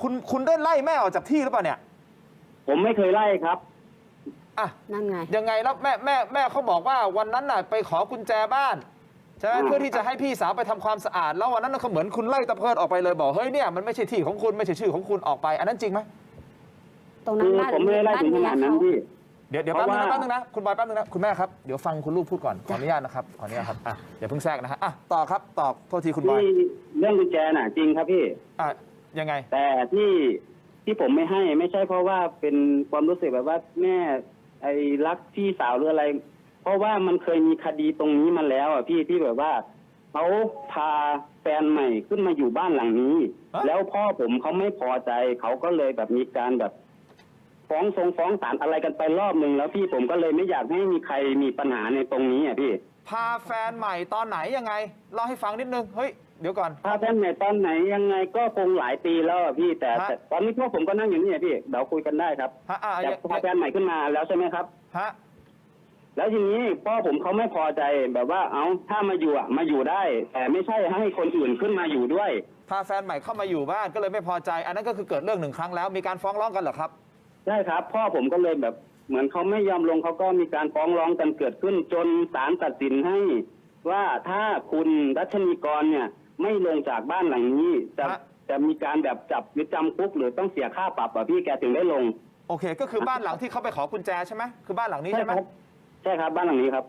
คุณคุณได้ไล่แม่ออกจากที่หรือเปล่าเนี่ย ผมไม่เคยไล่ครับ อะ นั่นไง ยังไงแล้วแม่แม่แม่เขาบอกว่าวันนั้นน่ะไปขอกุญแจบ้านใช่ไหมอืมเพื่อที่จะให้พี่สาวไปทำความสะอาด แล้ววันนั้นน่ะเขาเหมือนคุณไล่ตะเพิดออกไปเลยบอกเฮ้ยเนี่ยมันไม่ใช่ที่ของคุณไม่ใช่ชื่อของคุณออกไป อันนั้นจริงไหมตรงนั้คืนอบ้านผมไม่ได้ไล่ถึงขนาดนั้นพี่ เดี๋ยวเดี๋ยวเพแป๊บราะนึงนะว่า แป๊บนึงนะคุณบอยแป๊บนึงนะคุณแม่ครับเดี๋ยวฟังคุณลูกพูดก่อนขออนุญาตนะครับขออนุญาตครับอะอย่าเพิ่งแทรกนะฮะอะต่อครับต่อโทษทีคุณบอย ที่เรื่องกุญแจน่ะจริงครับพี่ อะ ยังไง แต่ที่ที่ผมไม่ให้ไม่ใช่เพราะว่าเป็นความรู้สึกแบบว่าแม่ไอ้รักพี่สาวหรืออะไร เพราะว่ามันเคยมีคดีตรงนี้มาแล้วอะพี่ที่แบบว่าเขาพาแฟนใหม่ขึ้นมาอยู่บ้านหลังนี้ ฮะ แล้วพ่อผมเขาไม่พอใจเขาก็เลยแบบมีการแบบ ฟ้องทรงฟ้องศาลอะไรกันไปรอบหนึ่งแล้วพี่ผมก็เลยไม่อยากให้มีใครมีปัญหาในตรงนี้อะพี่ พาแฟนใหม่ตอนไหนยังไงเล่าให้ฟังนิดนึงเฮ้ยเดี๋ยวก่อน พาแฟนใหม่ตอนไหนยังไงก็คงหลายปีแล้วอะพี่แต่ฮะ แต่ตอนนี้พวกผมก็นั่งอยู่นี่อะพี่เดี๋ยวคุยกันได้ครับฮะอะแต่ยังพาแฟนใหม่ขึ้นมาแล้วใช่ไหมครับ ฮะแล้วทีนี้พ่อผมเขาไม่พอใจแบบว่าเอาถ้ามาอยู่อะมาอยู่ได้ แต่ไม่ใช่ให้คนอื่นขึ้นมาอยู่ด้วย พาแฟนใหม่เข้ามาอยู่บ้านก็เลยไม่พอใจ อันนั้นก็คือเกิดเรื่องหนึ่งครั้งแล้วมีการฟ้องร้องกันเหรอครับ ใช่ครับ พ่อผมก็เลยแบบ เหมือนเขาไม่ยอมลงเขาก็มีการฟ้องร้องกันเกิดขึ้นจนศาลตัดสินให้ ว่าถ้าคุณรัชนีกรเนี่ย ไม่ลงจากบ้านหลังนี้จะฮะ จะมีการแบบจับหรือจำคุกหรือต้องเสียค่าปรับอะพี่แกถึงได้ลงโอเค ก็คือบ้านหลังที่เขาไปขอกุญแจใช่ไหมคือบ้านหลังนี้ใช่ใช่ไหคมรับใช่ครับบ้านหลังนี้ครับ